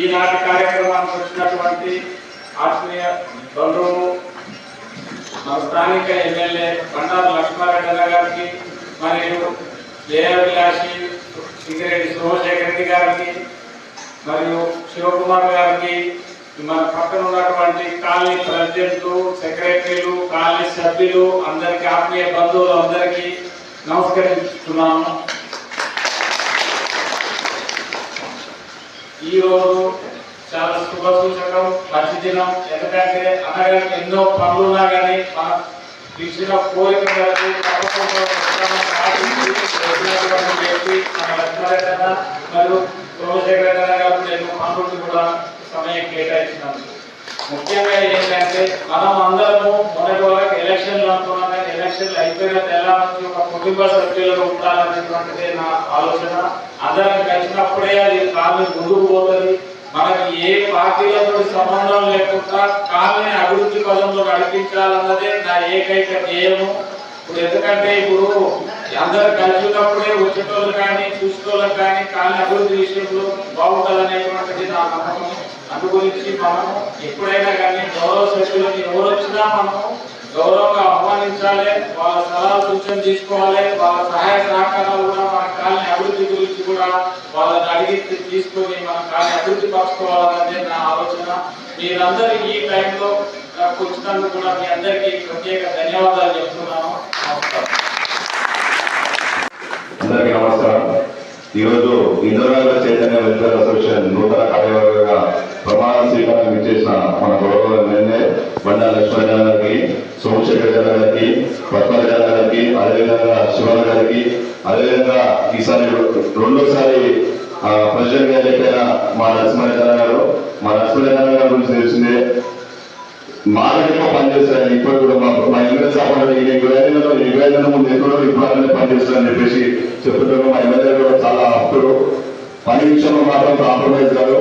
ఈనాటి కార్యక్రమానికి వచ్చినటువంటి ఆత్మీయ బంధువులు మన స్థానిక ఎమ్మెల్యే బండారు లక్ష్మారెడ్డి గారికి మరియు జయవిలాసి సింగిరెడ్డి సోమశేఖర్ రెడ్డి గారికి మరియు శివకుమార్ గారికి మన పక్కన ఉన్నటువంటి కాలనీ ప్రెసిడెంట్లు సెక్రటరీలు కాలనీ సభ్యులు అందరికీ ఆత్మీయ బంధువులు అందరికీ నమస్కరిస్తున్నాము. ఈ రోజు చాలా శుభ సూచకం మంచి దినం ఎందుకంటే అనగానికి ఎన్నో పనులు ఉన్నా కానీ మన ఇచ్చిన కోరిక వ్యక్తి మన మరియు సోమశేఖర గారు నేను పనులు కూడా సమయం కేటాయించినందుకు. ముఖ్యంగా ఏంటంటే మనం అందరము మొదటి వాళ్ళకి ఎలక్షన్లు అనుకున్నాం కానీ ఎలక్షన్లు అయిపోయిన తెల్ల నుంచి ఒక కుటుంబ సభ్యులుగా ఉండాలనేటువంటిదే నా ఆలోచన. అందరం కలిసినప్పుడే అది కాళ్ళు ముందుకు పోతుంది. మనకి ఏ పార్టీలతో సంబంధం లేకుండా కాలనీ అభివృద్ధి పదంలో నడిపించాలన్నదే నా ఏకైక ధ్యేయము. ఇప్పుడు ఎందుకంటే ఇప్పుడు అందరు కలిసి ఉన్నప్పుడే వచ్చేటోళ్ళు కానీ చూసేటోళ్ళకి కానీ కాలనీ అభివృద్ధి విషయంలో బాగుంటుందనేటువంటిది నా నమ్మకం. అందు గురించి మనము ఎప్పుడైనా కానీ గౌరవ సభ్యులని ఎవరు వచ్చినా మనము గౌరవంగా ఆహ్వానించాలి వాళ్ళ సలహా సూచన తీసుకోవాలి వాళ్ళ సహాయ సహకారాలు కూడా మన కాలనీ అభివృద్ధి గురించి కూడా వాళ్ళని అడిగి తీసుకొని మన కాలనీ అభివృద్ధి పరచుకోవాలనేది నా ఆలోచన. మీరందరూ ఈ టైంలో నాకు వచ్చినందుకు కూడా మీ అందరికీ ప్రత్యేక ధన్యవాదాలు చెప్తున్నాను. నమస్కారం. అందరికీ నమస్కారం. ఈరోజు ఇంద్రనగర్ చైతన్య వెల్ఫేర్ అసోసియేషన్ నూతన కార్యవర్గంగా ప్రమాణ స్వీకారం ఇచ్చేసిన మన గౌరవ ఎమ్మెల్యే బండా లక్ష్మణ గారికి సోమశేఖర్ జన గారికి పద్మజ గారికి అదేవిధంగా శివన్ గారికి అదేవిధంగా ఈసారి రెండోసారి ఆ, ప్రెసిడెంట్గా ఎన్నికైన మా నరసింహ గారు మా నరసింహ గారి గురించి తెలిసిందే మానసిక పనిచేస్తాను ఇప్పుడు కూడా మా ఎమ్మెల్యే సామాన్యుడు ఈ ఇరవై ఐదు ముందు ఎక్కడో ఇప్పుడు అలానే పనిచేస్తానని చెప్పేసి చెప్తున్నాను మా ఎమ్మెల్యే కూడా చాలా అప్పుడు పని విషయంలో మాత్రం కాంప్రమైజ్ కాదు.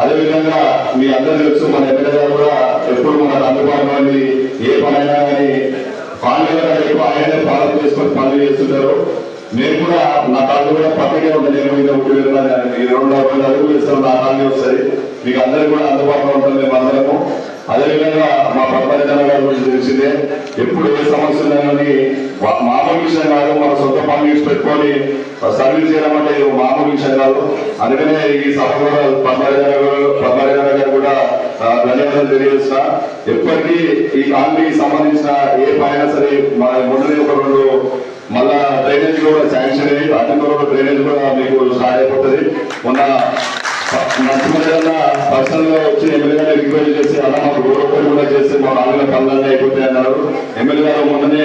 అదేవిధంగా మీ అందరూ తెలుసు మన ఎమ్మెల్యే కూడా ఎప్పుడు మన అందుబాటులో ఉండి ఏ పనైనా కానీ కాలనీలో ఎక్కువ ఆయనే ఫాలో చేసుకొని పనులు చేస్తుంటారు. నేను కూడా నా కాళ్ళు కూడా పక్కనే ఉంది నేను మీద ఒకటి ఈ రెండు అడుగులు ఇస్తాను. నా కాలనీ వస్తుంది మీకు అందరికీ కూడా అందుబాటులో ఉంటుంది మేము అందరము అదేవిధంగా మా పద్మజన గారి గురించి తెలిసిందే ఎప్పుడు ఏ సమస్యలు అనేది కానీ మామూలు విషయం కాదు మన సొంత పనులు పెట్టుకొని సర్వీస్ చేయడం అంటే ఇది మామూలు విషయం కాదు. అందుకనే ఈ సభ కూడా పద్మజన గారు పద్మజన గారు కూడా ధన్యవాదాలు తెలియజేస్తా. ఎప్పటికీ ఈ కాలనీకి సంబంధించిన ఏ పైన సరే మన ముందు ఒక రెండు మళ్ళా డ్రైనేజ్ కూడా శాంక్షన్ అయ్యి అన్ని కూడా డ్రైనేజ్ కూడా మీకు స్టార్ట్ అయిపోతుంది మొన్న నరసింహ పర్సనల్గా వచ్చి ఎమ్మెల్యే గారు రిక్వెస్ట్ చేసి అలా మాకు రోడ్ ఓపెన్ కూడా చేస్తే మా నాలుగు పనులన్నీ అయిపోతాయి అన్నారు. ఎమ్మెల్యే గారు మొన్ననే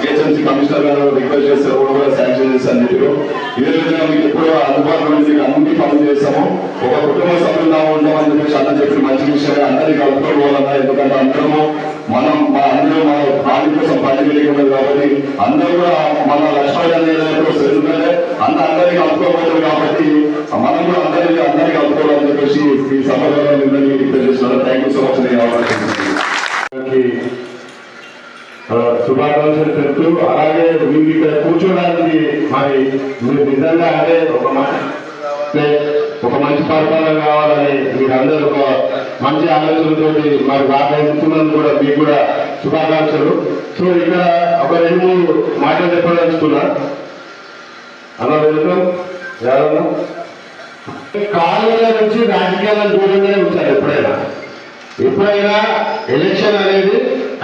జిహెచ్ఎంసీ కమిషనర్ గారు రిక్వెస్ట్ చేస్తే రోడ్ కూడా శాంక్షన్ చేస్తాను చెప్పారు ఇదే విధంగా మీకు ఎప్పుడు అందుబాటులో ఉండి మీకు అన్ని పనులు చేస్తాము. ఒక కుటుంబ సభ్యులుగా ఉండమని చెప్పేసి అన్న చెప్పిన మంచి విషయమే. అందరికీ కలుపుకోవాలన్నా ఎందుకంటే అందరము మనం మా అందరూ మన ప్రాణి కోసం పనిచేయకూడదు కాబట్టి అందరూ కూడా మన లక్ష్మణ ఎందుకంటే అంత అందరికీ కలుపుకోకూడదు కాబట్టి మనం కూడా అందరికీ అందరికీ కలుపుకోవాలని చెప్పేసి మీ సమాధానం మిమ్మల్ని తెలియజేస్తున్నారు. థ్యాంక్ యూ సో మచ్ నేను అవకాశం శుభాకాంక్షలు చెప్తూ అలాగే మీరు ఇక్కడ కూర్చోడానికి మరి మీరు నిజంగా అదే ఒక మ- ఒక మంచి పరిపాలన కావాలని మీరందరూ ఒక మంచి ఆలోచనతో మరి వాటిస్తున్నందుకు కూడా మీకు కూడా శుభాకాంక్షలు. సో ఇక్కడ ఒక రెండు మాటలు చెప్పదలుచుకున్నా. అన్న వెళ్తాం ఎవరన్నా కాలంలో నుంచి రాజకీయాలను దూరంగానే ఉంటారు ఎప్పుడైనా. ఎప్పుడైనా ఎలక్షన్ అనేది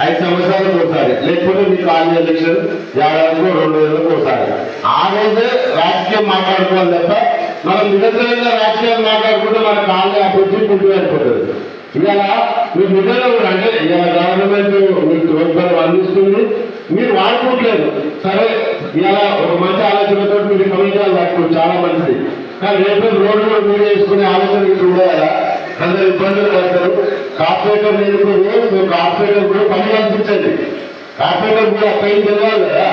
ఐదు సంవత్సరాలకు ఒకసారి లేకపోతే మీ కాలనీ ఎలక్షన్ ఏడాదికో రెండు వేలకు ఒకసారి. ఆ రోజే రాజకీయం మాట్లాడుకోవాలి తప్ప మనం నిరంతరంగా రాజకీయాలు మాట్లాడుకుంటే మన కాలనీ అభివృద్ధి ముందుకు వెళ్ళిపోతుంది ఇవాళ మీరు నిజంగా అంటే ఇలా గవర్నమెంట్ మీకు రూపాయలు అందిస్తుంది మీరు వాడుకోవట్లేదు. సరే ఇలా ఒక మంచి ఆలోచనతో మీరు కమిటీలు పట్టుకోవచ్చు చాలా మంచిది. కానీ రేపు రోడ్డు మీరు వేసుకునే ఆలోచన కూడా ఉండాలా అందరు ఇబ్బందులు పడతారు. కార్పొరేటర్ ఎన్నుకొని కార్పొరేటర్ కూడా పని కల్పించండి. కార్పొరేటర్ కూడా అక్కడ తెలియాలి కదా.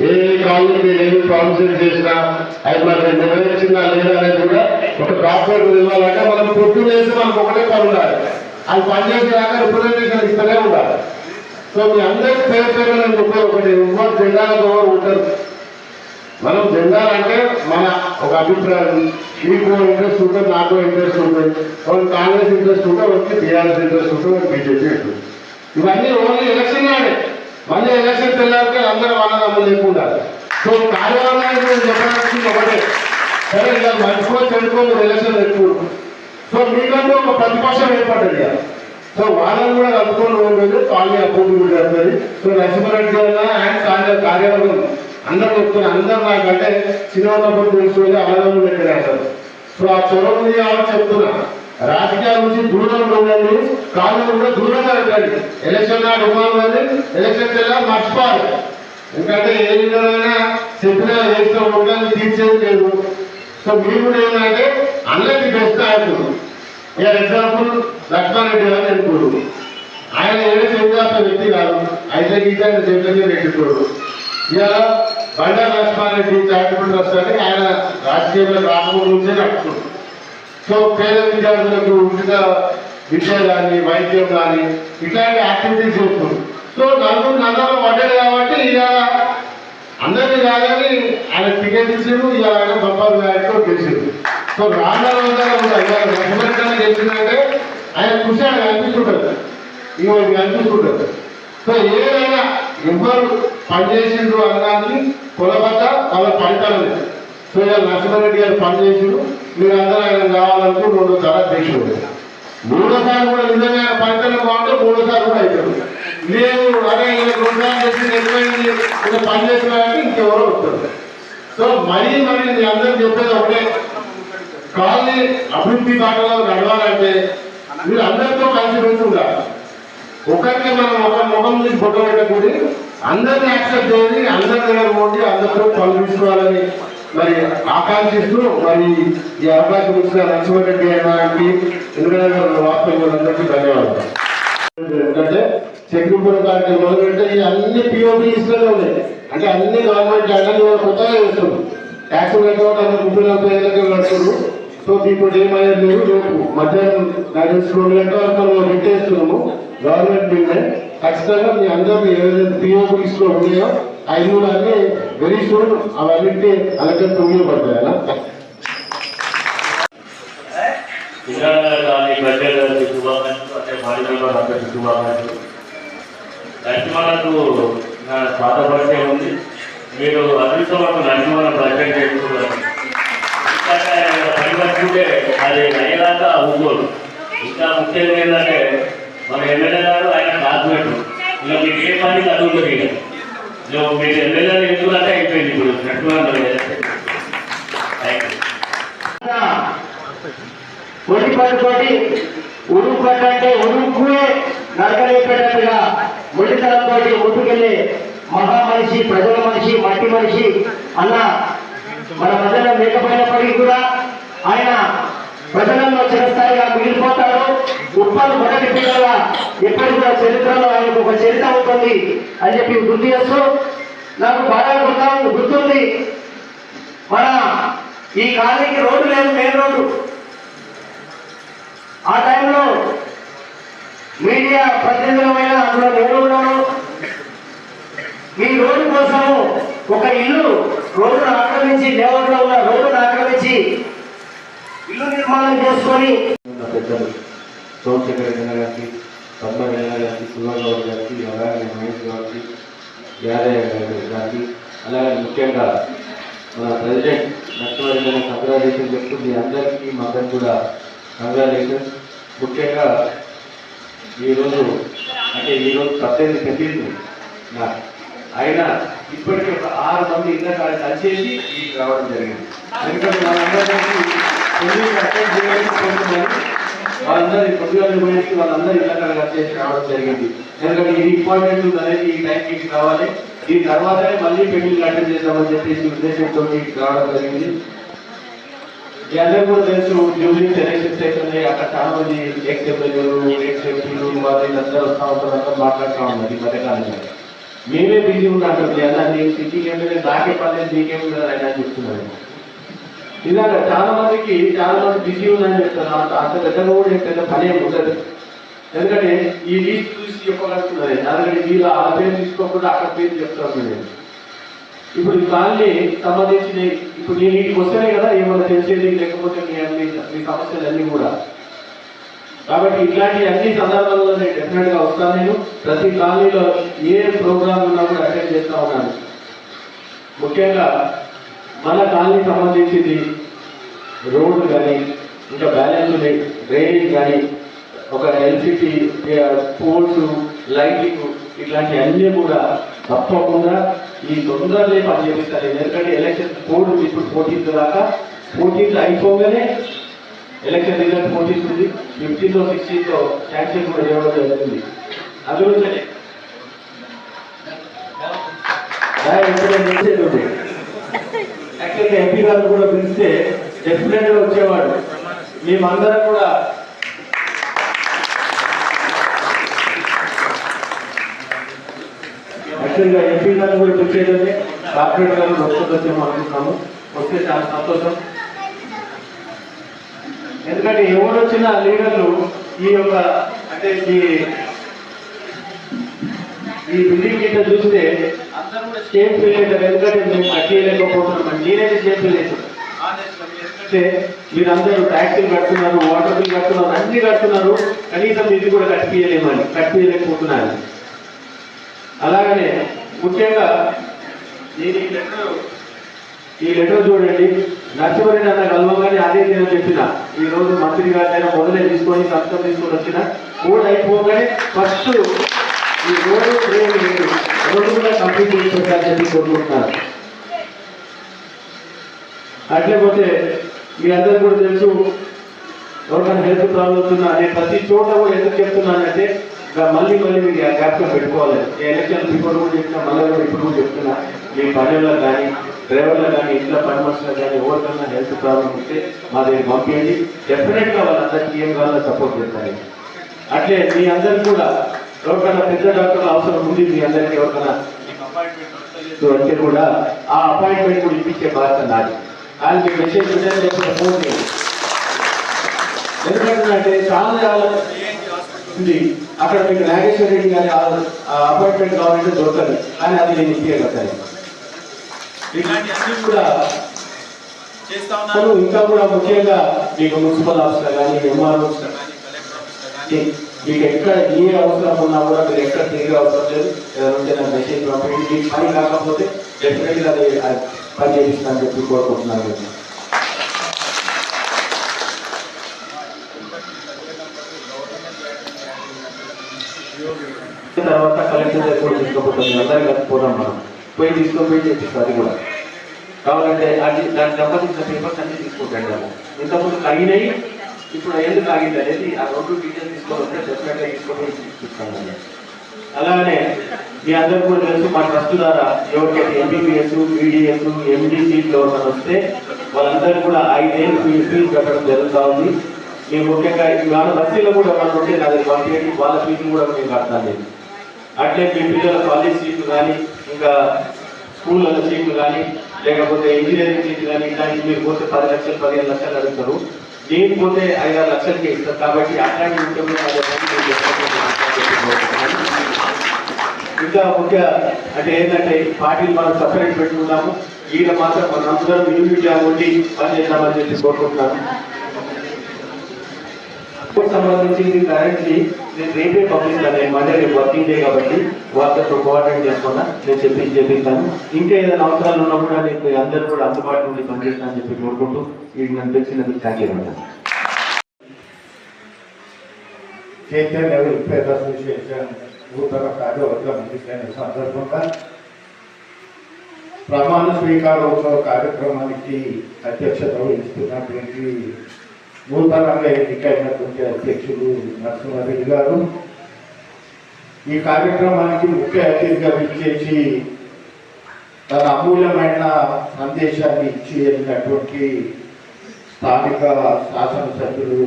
ఏ కాలనీకి ఏమి ప్రామిసెస్ చేసినా అది మరి నెరవేర్చిందా లేదా అనేది కూడా ఒక కార్పొరేటర్ ఇవ్వాలంటే మనం పొట్టు వేసి మనకు ఒకటే పని ఉండాలి. అది పనిచేసేదాకా రిప్రజెంటేషన్ ఇస్తూనే ఉండాలి. సో మీ అందరికీ పేరు పేరు ఒకటి ఎవరు జెండాలకు ఎవరు ఉంటారు? మనం జెండాలంటే మన ఒక అభిప్రాయం మీకు ఇంట్రెస్ట్ ఉంటుంది నాకు ఇంట్రెస్ట్ ఉంటుంది వాళ్ళకి కాంగ్రెస్ ఇంట్రెస్ట్ ఉంటే వాళ్ళకి టీఆర్ఎస్ ఇంట్రెస్ట్ ఉంటుంది వాళ్ళకి బీజేపీ ఉంటుంది ఇవన్నీ ఓన్లీ ఎలక్షన్ నాడే. మళ్ళీ ఎలక్షన్ తెల్లారితే అందరూ అన్నదమ్ములు లేకుండా సో కార్యక్రమానికి నేను చెప్పడానికి ఒకటే. సరే ఇలా మంచుకో చెడుకో ఎలక్షన్ ఎక్కువ. సో మీకంటూ ఒక ప్రతిపక్షం ఏర్పడ్డది ఇక. సో వాళ్ళని కూడా కలుపుకొని ఉండదు కాలనీ అప్పుడు జరుగుతుంది సో నరసింహారెడ్డి గారు అండ్ కార్యవర్గం అందరూ చెప్తున్నారు అందరు నాకంటే చిన్నప్పుడు తెలుసుకొని అన్నదమ్ములు దగ్గర అంటారు సో ఆ చొరవ ఉంది చెప్తున్నా. రాజకీయాల నుంచి దూరంగా ఉండండి కాలంలో కూడా దూరంగా ఉండండి ఎలక్షన్ నాడు ఇవ్వాలి ఎలక్షన్ తెల్లా మర్చిపోవాలి ఎందుకంటే ఏ విధంగా చెప్పినా వేసిన ఉండని తీర్చేది లేదు. సో మీరు కూడా ఏంటంటే అందరికీ బెస్ట్ నాయకుడు ఫర్ ఎగ్జాంపుల్ లక్ష్మారెడ్డి గారు అనుకోడు ఆయన ఏదో చేయాల్సిన వ్యక్తి కాదు. అయితే గీత చెట్లకి నెట్టుకోడు ఇలా బండారు లక్ష్మారెడ్డి చారిటబుల్ ట్రస్ట్ అని ఆయన రాజకీయంలో రాకముందు నుంచే నడుపుతుంది సో పేద విద్యార్థులకు ఉచిత విద్య కానీ వైద్యం కానీ ఇట్లాంటి యాక్టివిటీస్ చేస్తుంది సో నలుగురు నగరం పడ్డాడు కాబట్టి ఇలా అందరినీ కాదని ఆయన టికెట్ ఇచ్చిండు ఇలా ఆయన బంపారు నాయకుడు గెలిచిండు సో రానున్న రోజుల్లో గెలిచిందంటే ఆయన కృషి ఆయన అనిపిస్తుంటుంది. ఇక మీకు సో ఏదైనా ఎవరు పనిచేసిండ్రు అన్నాన్ని కొలబద్ద వాళ్ళ ఫలితాలు సో ఇవాళ నరసింహారెడ్డి గారు పనిచేసిండు మీరు అందరూ ఆయన కావాలంటూ రెండు ధర దేశుడు మూడోసారి కూడా నిజంగా ఆయన ఫలితాలు బాగుంటే మూడోసారి కూడా అవుతాడు లేదు అదే ఈయన రెండుసార్లు చేసి నిజమైంది ఇంకా పనిచేస్తున్నారంటే ఇంకెవరో వస్తారు. సో మరీ మరి మీ అందరూ చెప్పేది ఒకటే. కాలనీ అభివృద్ధి బాటలో నడవాలంటే మీరు అందరితో కలిసి పెట్టి ఉండాలి ఒకరికి మనం ఒక ముఖం నుంచి ఫోటో పెట్టకూడదు. అందరిని యాక్సెప్ట్ చేయాలి అందరి దగ్గర ఉండి అందరితో పంపించుకోవాలని మరి ఆకాంక్షిస్తూ మరి ఈ అవకాశం ఇచ్చిన లక్ష్మణరెడ్డి గారికి ఇంద్రనగర్ వాస్తవందరికీ ధన్యవాదాలు. ఎందుకంటే చక్రపురం గారికి మొదలుపెట్టే ఈ అన్ని పిఓపి లిస్టులలో ఉన్నాయి. అంటే అన్ని గవర్నమెంట్ ల్యాండ్ కొత్తగా చేస్తుంది ట్యాక్స్ కట్టడం అన్ని ముప్పై నలభై ఏళ్ళకి నడుస్తుంది సో ఇప్పుడు ఏమయ్యారు మీరు రేపు మధ్యాహ్నం నాకు రెండు గంటల వరకు మనం పెట్టేస్తున్నాము గవర్నమెంట్ బిల్నే ఖచ్చితంగా మీ అందరూ ఏదైతే పిఓపి లో ఉన్నాయో అవి కూడా అన్ని వెరీ సూన్ అవన్నింటి అలాగే తొమ్మిది అలా? ఇంద్రానగర్ అంటే నా పాత పరిచయం ఉంది. మీరు అదృష్టం నరసింహ పరిచయం చేసుకున్నారు. పని పట్టుకుంటే అది అయ్యేదాకా ఊరుకోరు. ఇంకా ముఖ్యంగా ఏంటంటే మన ఎమ్మెల్యే గారు ఆయన క్లాస్మేట్ ఇంకా మీకు ఏ పని చదువుతుంది ఇక నువ్వు మీరు ఎమ్మెల్యే ఎందుకంటే అయిపోయింది ఇప్పుడు? నరసింహ థ్యాంక్ యూ ఒడి ఉరుకు పట్టంటే ఉరుకునే నరకలేపేటట్టుగా మొండితనంతో ముందుకెళ్ళే మహా మనిషి ప్రజల మనిషి మట్టి మనిషి అన్న మన ప్రజలు లేకపోయినప్పటికీ కూడా ఆయన ప్రజలలో చిరస్థాయిగా మిగిలిపోతాడు ఉప్పల్ మొదటి పిల్లల ఎప్పటి కూడా చరిత్రలో ఆయనకు ఒక చరిత్ర ఉంటుంది అని చెప్పి గుర్తు చేస్తూ నాకు బాగా గుర్తా గుర్తుంది. మన ఈ కాలనీకి రోడ్డు లేదు మెయిన్ రోడ్డు. ఆ టైంలో మీడియా ప్రతినిధులమైన అందులో నేను ఉన్నాను మీ రోడ్డు కోసము ఒక ఇల్లు రోడ్డును ఆక్రమించి లేఅవుట్లో ఉన్న రోడ్డును ఆక్రమించి ఇల్లు నిర్మాణం చేసుకొని పెద్దలు సోమశేఖర జన గారికి పద్మ గారికి సుభాగౌడ్ గారికి అలాగే మహేష్ గారికి యాదయ్య గారి గారికి అలాగే ముఖ్యంగా మన ప్రెసిడెంట్ నరసింహారెడ్డి కంగ్రాలేషన్ చెప్తూ మీ అందరికీ మాకు కూడా కంగ్రాలేషన్ ముఖ్యంగా ఈరోజు అంటే ఈరోజు పద్దెనిమిది తెలియదు నాకు ఆయన ఇప్పటికీ ఒక ఆరు మంది ఇళ్ళ కలిసేసి రావడం జరిగింది. ఎందుకంటే మనందరికీ పెళ్ళి అటెండ్ చేయడానికి కొంతమంది వాళ్ళందరూ పొద్దుగా పోయేసి వాళ్ళందరూ ఇళ్ళ కాడ చేసి రావడం జరిగింది. ఎందుకంటే ఇది ఇంపార్టెంట్ అనేది ఈ టైంకి రావాలి కావాలి. దీని తర్వాతనే మళ్ళీ పెళ్ళి అటెండ్ చేద్దామని చెప్పేసి ఉద్దేశంతో రావడం జరిగింది. అందరూ కూడా తెలుసు ఎలక్షన్స్ అక్కడ చాలా మంది ఎక్స్ ఎమ్మెల్యేలు ఎక్స్ ఎంపీలు వాళ్ళు అందరూ వస్తా ఉంటారు అందరూ మాట్లాడుతూ ఉన్నారు ఈ మధ్యకాలంలో. మేమే బిజీ ఉన్నాం అలా నేను ఎమ్మెల్యే నాకే పర్లేదు నీకేమి ఆయన అని ఇలాగ చాలా మందికి చాలా మంది బిజీ ఉందని చెప్తారు. అంత అంత పెద్దగా కూడా పెద్ద పని ఏమి ఉండదు. ఎందుకంటే ఈ లీస్ట్ చూసి చెప్పగలుగుతున్నది ఎందుకంటే వీళ్ళు ఆ పేరు తీసుకోకుండా అక్కడ పేరు చెప్తాను నేను ఇప్పుడు ఈ కాలనీ సంబంధించిన ఇప్పుడు నేను ఇంటికి వస్తేనే కదా ఏమన్నా తెలిసేది లేకపోతే మీ అన్ని మీ సమస్యలు అన్నీ కూడా. కాబట్టి ఇట్లాంటి అన్ని సందర్భాల్లో నేను డెఫినెట్గా వస్తాను నేను. ప్రతి కాలనీలో ఏ ప్రోగ్రామ్ ఉన్నా కూడా అటెండ్ చేస్తా ఉన్నాను. ముఖ్యంగా మన కాలనీ సంబంధించింది రోడ్డు కానీ ఇంకా బ్యాలెన్స్ డ్రైనేజ్ కానీ ఒక ఎల్సిటీ పోల్స్ లైటింగ్ ఇట్లాంటి అన్నీ కూడా తప్పకుండా ఈ తొందరలే పని చేపిస్తారు ఎందుకంటే ఎలక్షన్ కోడ్ ఇప్పుడు ఫోర్టీన్త్ దాకా. ఫోర్టీన్త్ అయిపోగానే ఎలక్షన్ రిజల్ట్ ఫోర్టీన్త్ ఉంది. ఫిఫ్టీన్త్ సిక్స్టీన్త్ శాంక్షన్ కూడా చేయడం జరుగుతుంది. అందులోనే చేసేది? ఉంది యాక్చువల్గా ఎంపీ గారు కూడా పిలిస్తే డెఫినెట్గా వచ్చేవాడు. మేమందరం కూడా. యాక్చువల్గా ఎంపీ గారు కూడా పిలిచేటంటే కార్పొరేట్ గారు వస్తుందేమో అనుకుంటున్నాము. వస్తే చాలా సంతోషం. ఎందుకంటే ఎవరు వచ్చిన లీడర్లు ఈ యొక్క అంటే ఈ ఈ బిల్డింగ్ కింద చూస్తే ఎందుకంటే మేము కట్టేయలేకపోతున్నాం మీరందరూ ట్యాక్సీలు కడుతున్నారు వాటర్ బిల్ కడుతున్నారు అన్ని కడుతున్నారు కనీసం ఇది కూడా కట్టియలేమని కట్టియలేకపోతున్నారు అలాగనే ముఖ్యంగా నేను ఈ లెటర్ ఈ లెటర్ చూడండి నరసింహరెడ్డి అన్న కలవగానే అదే నేను చెప్పిన. ఈ రోజు మంత్రి గారినైనా మొదలే తీసుకొని సంతకం తీసుకొని వచ్చిన. కూడా అయిపోగానే ఫస్ట్ ఈ రోడ్డు రేపు కూడా కంప్లీట్ చెప్పి అట్లే పోతే మీ అందరు కూడా తెలుసు ఎవరికైనా హెల్త్ ప్రాబ్లమ్స్ ఉన్నా నేను ప్రతి చోట కూడా ఎందుకు చెప్తున్నానంటే మళ్ళీ మళ్ళీ మీరు జ్ఞాపకం పెట్టుకోవాలి. ఈ ఎలక్షన్ బిఫోర్ కూడా చెప్పినా మళ్ళీ కూడా ఇప్పుడు కూడా చెప్తున్నా మీ పనులకు కానీ డ్రైవర్లో కానీ ఇంట్లో పని కానీ ఎవరికైనా హెల్త్ ప్రాబ్లం ఉంటే మా దగ్గర పంపించండి డెఫినెట్గా వాళ్ళందరికీ ఏం కావాలో సపోర్ట్ చేస్తాను. అట్లే మీ అందరికి కూడా ఎవరికైనా పెద్ద డాక్టర్లు అవసరం ఉంది మీ అందరికీ ఎవరికైనా. అంటే కూడా ఆ అపాయింట్మెంట్ కూడా ఇప్పించే బాధ్యత నాది. ఆయన మీకు మెసేజ్ లేకపోతే ఫోన్ ఎందుకంటే చాలా ఉంది. అక్కడ మీకు నాగేశ్వర రెడ్డి గారి అపాయింట్మెంట్ కావాలంటే దొరకదు. కానీ అది నేను ఇప్పగలుగుతాను ఇలాంటి అన్ని కూడా ఇంకా కూడా ముఖ్యంగా మీకు మున్సిపల్ ఆఫీసర్ కానీ ఎంఆర్ఓ కానీ మీకు ఎక్కడ ఏ అవసరం ఉన్నా కూడా మీరు ఎక్కడ తిరిగి అవసరం లేదు. ఏదైతే నా మెసేజ్ పంపించి మీకు పని కాకపోతే డెఫినెట్గా అది పని చేపిస్తానని చెప్పి కోరుకుంటున్నాను. తర్వాత కలెక్టర్ దగ్గర తీసుకోపోతుంది అందరికీ అందరం కలిసిపోతాం మనం. పోయి తీసుకొని పోయి చేపిస్తాం అది కూడా. కావాలంటే అది దానికి సంబంధించిన పేపర్స్ అన్ని తీసుకుంటాం. ఇంతకుముందు అయినాయి ఇప్పుడు ఎందుకు ఆగింది అనేది ఆ రెండు డీటెయిల్ తీసుకొని వస్తే డెఫినెట్గా తీసుకొని చూపిస్తాను అలానే మీ అందరూ కూడా తెలుసు మా ట్రస్ట్ ద్వారా ఎవరికైతే ఎంబీబీఎస్ బీడీఎస్ ఎండి సీట్లు ఎవరైనా వస్తే వాళ్ళందరూ కూడా ఐదేళ్ళు మీ ఫీజు కట్టడం జరుగుతూ ఉంది. మేము ముఖ్యంగా ఇవాళ బస్తీలో కూడా మనం ఉంటే నా దగ్గర పంపించండి వాళ్ళ ఫీజు కూడా మేము కడతాను అట్లే మీ పిల్లల కాలేజ్ సీట్లు కానీ ఇంకా స్కూళ్ళ సీట్లు కానీ లేకపోతే ఇంజనీరింగ్ సీట్లు కానీ ఇట్లాంటి మీరు పోతే పది లక్షలు పదిహేను లక్షలు అడుగుతారు. లేకపోతే పోతే ఐదారు లక్షలకి ఇస్తారు. కాబట్టి అట్లాంటి ఉంటే ఇంకా ముఖ్య అంటే ఏంటంటే పార్టీలు మనం సపరేట్ పెట్టుకున్నాము ఈయన మాత్రం మన అందరం యూనిట్గా ఉండి పనిచేద్దామని చెప్పి కోరుకుంటున్నాను. సంబంధించి కరెంట్లీ నేను రేపే పంపిస్తాను నేను మండే రేపు వర్కింగ్ డే కాబట్టి వాళ్ళతో కోఆర్డినేట్ చేసుకున్నా నేను చెప్పి చెప్పిస్తాను. ఇంకా ఏదైనా అవసరాలు ఉన్నా కూడా నేను అందరూ కూడా అందుబాటులో ఉండి పనిచేస్తాను అని చెప్పి కోరుకుంటూ ఇది నన్ను తెచ్చినందుకు థ్యాంక్ యూ మేడం చైతన్య పేద అసోసియేషన్ నూతన కార్యవర్గం ఎన్నికైన సందర్భంగా ప్రమాణ స్వీకారోత్సవ కార్యక్రమానికి అధ్యక్షత వహిస్తున్నటువంటి నూతనంగా ఎన్నికైనటువంటి అధ్యక్షులు నరసింహారెడ్డి గారు. ఈ కార్యక్రమానికి ముఖ్య అతిథిగా విచ్చేసి తన అమూల్యమైన సందేశాన్ని ఇచ్చి వెళ్ళినటువంటి స్థానిక శాసనసభ్యులు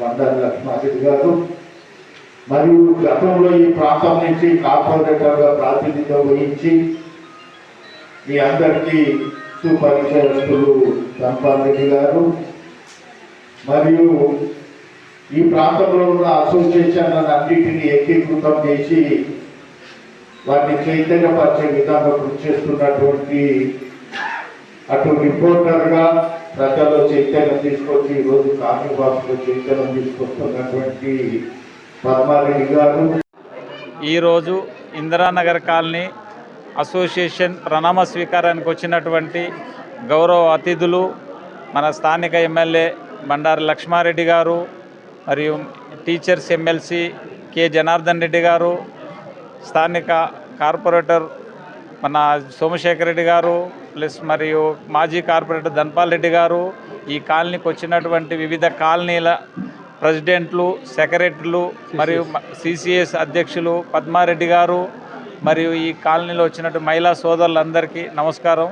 బండారు లక్ష్మారెడ్డి గారు. మరియు గతంలో ఈ ప్రాంతం నుంచి కార్పొరేటర్గా ప్రాతినిధ్యం వహించి మీ అందరికీ సుపరిచయస్తులు ధన్పాల్ రెడ్డి గారు. మరియు ఈ ప్రాంతంలో ఉన్న అసోసియేషన్ అన్నింటినీ ఏకీకృతం చేసి వాటిని చైతన్యపరిచే విధంగా కృషి చేస్తున్నటువంటి అటు రిపోర్టర్గా ప్రజల్లో చైతన్యం తీసుకొచ్చి ఈరోజు కాంగ్రెస్ చైతన్యం తీసుకొస్తున్నటువంటి పద్మారెడ్డి గారు. ఈరోజు ఇందిరానగర్ కాలనీ అసోసియేషన్ ప్రణామ స్వీకారానికి వచ్చినటువంటి గౌరవ అతిథులు మన స్థానిక ఎమ్మెల్యే బండారి లక్ష్మారెడ్డి గారు మరియు teachers MLC K Janardhan Reddy గారు స్థానిక కార్పొరేటర్ మన సోమశేఖర్ రెడ్డి గారు ప్లస్ మరియు మాజీ కార్పొరేటర్ ధన్పాల్ రెడ్డి గారు ఈ కాలనీకి వచ్చినటువంటి వివిధ కాలనీల ప్రెసిడెంట్లు సెక్రటరీలు మరియు సిసిఎస్ అధ్యక్షులు పద్మారెడ్డి గారు మరియు ఈ కాలనీలో వచ్చినటువంటి మహిళా సోదరులందరికీ నమస్కారం.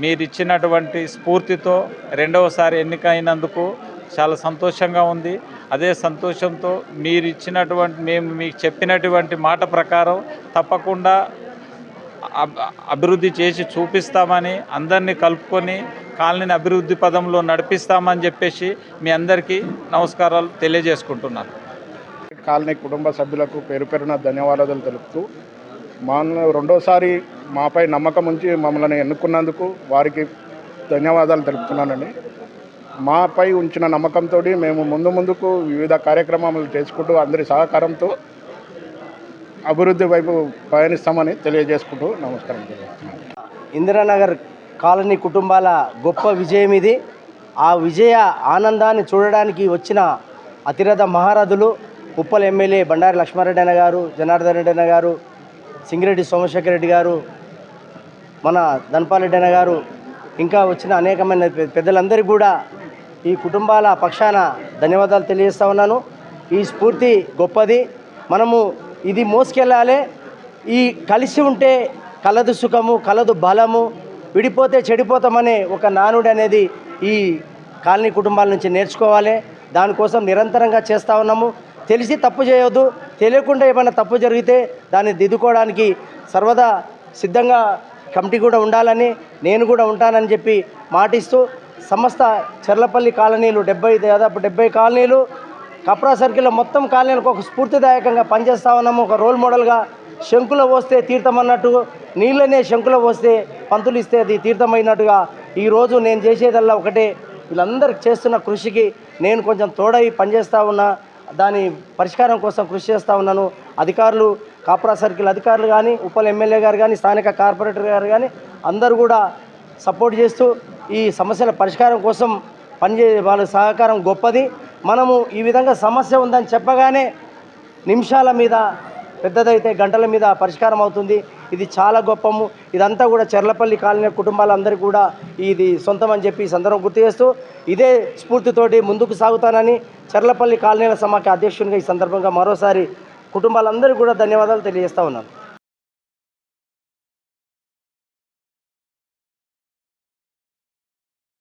మీరు ఇచ్చినటువంటి స్ఫూర్తితో రెండవసారి ఎన్నికైనందుకు చాలా సంతోషంగా ఉంది. అదే సంతోషంతో మీరు ఇచ్చినటువంటి మేము మీకు చెప్పినటువంటి మాట ప్రకారం తప్పకుండా అబ్- అభివృద్ధి చేసి చూపిస్తామని అందరినీ కలుపుకొని కాలనీని అభివృద్ధి పదంలో నడిపిస్తామని చెప్పేసి మీ అందరికీ నమస్కారాలు తెలియజేసుకుంటున్నాను. కాలనీ కుటుంబ సభ్యులకు పేరు పేరున ధన్యవాదాలు తెలుపుతూ మా రెండోసారి మాపై నమ్మకం ఉంచి మమ్మల్ని ఎన్నుకున్నందుకు వారికి ధన్యవాదాలు తెలుపుతున్నానండి. మాపై ఉంచిన నమ్మకంతో మేము ముందు ముందుకు వివిధ కార్యక్రమాలు చేసుకుంటూ అందరి సహకారంతో అభివృద్ధి వైపు పయనిస్తామని తెలియజేసుకుంటూ నమస్కారం ఇందిరానగర్ కాలనీ కుటుంబాల గొప్ప విజయం ఇది. ఆ విజయ ఆనందాన్ని చూడడానికి వచ్చిన అతిరథ మహారథులు ఉప్పల్ ఎమ్మెల్యే బండారి లక్ష్మారెడ్డి అన్న గారు జనార్దన్ రెడ్డి అన్న గారు సింగిరెడ్డి సోమశేఖర్ రెడ్డి గారు మన ధన్పాలరెడ్డి అన్న గారు ఇంకా వచ్చిన అనేకమైన పెద్దలందరికీ కూడా ఈ కుటుంబాల పక్షాన ధన్యవాదాలు తెలియజేస్తా ఉన్నాను. ఈ స్ఫూర్తి గొప్పది. మనము ఇది మోసుకెళ్ళాలి. ఈ కలిసి ఉంటే కలదు సుఖము కలదు బలము విడిపోతే చెడిపోతామనే ఒక నానుడు అనేది ఈ కాలనీ కుటుంబాల నుంచి నేర్చుకోవాలి. దానికోసం నిరంతరంగా చేస్తూ ఉన్నాము. తెలిసి తప్పు చేయొద్దు. తెలియకుండా ఏమైనా తప్పు జరిగితే దాన్ని దిద్దుకోవడానికి సర్వదా సిద్ధంగా కమిటీ కూడా ఉండాలని నేను కూడా ఉంటానని చెప్పి మాటిస్తూ సమస్త చెర్లపల్లి కాలనీలు డెబ్బై దాదాపు డెబ్బై కాలనీలు కప్రా సర్కిల్లో మొత్తం కాలనీలకు ఒక స్ఫూర్తిదాయకంగా పనిచేస్తా ఉన్నాము. ఒక రోల్ మోడల్గా శంకులో పోస్తే తీర్థం అన్నట్టు నీళ్ళనే శంకులో పోస్తే పంతులు ఇస్తే అది తీర్థమైనట్టుగా ఈరోజు నేను చేసేదల్లా ఒకటే. వీళ్ళందరికి చేస్తున్న కృషికి నేను కొంచెం తోడై పనిచేస్తూ ఉన్నా. దాని పరిష్కారం కోసం కృషి చేస్తూ ఉన్నాను. అధికారులు కాపురా సర్కిల్ అధికారులు కానీ ఉపల్ ఎమ్మెల్యే గారు కానీ స్థానిక కార్పొరేటర్ గారు కానీ అందరూ కూడా సపోర్ట్ చేస్తూ ఈ సమస్యల పరిష్కారం కోసం పనిచే వాళ్ళ సహకారం గొప్పది. మనము ఈ విధంగా సమస్య ఉందని చెప్పగానే నిమిషాల మీద పెద్దదైతే గంటల మీద పరిష్కారం అవుతుంది. ఇది చాలా గొప్పము. ఇదంతా కూడా చెర్లపల్లి కాలనీ కుటుంబాలందరికీ కూడా ఇది సొంతం అని చెప్పి ఈ సందర్భం గుర్తు చేస్తూ ఇదే స్ఫూర్తితోటి ముందుకు సాగుతానని చెర్లపల్లి కాలనీల సమాఖ్య అధ్యక్షునిగా ఈ సందర్భంగా మరోసారి కుటుంబాలందరికీ కూడా ధన్యవాదాలు తెలియజేస్తా ఉన్నాను.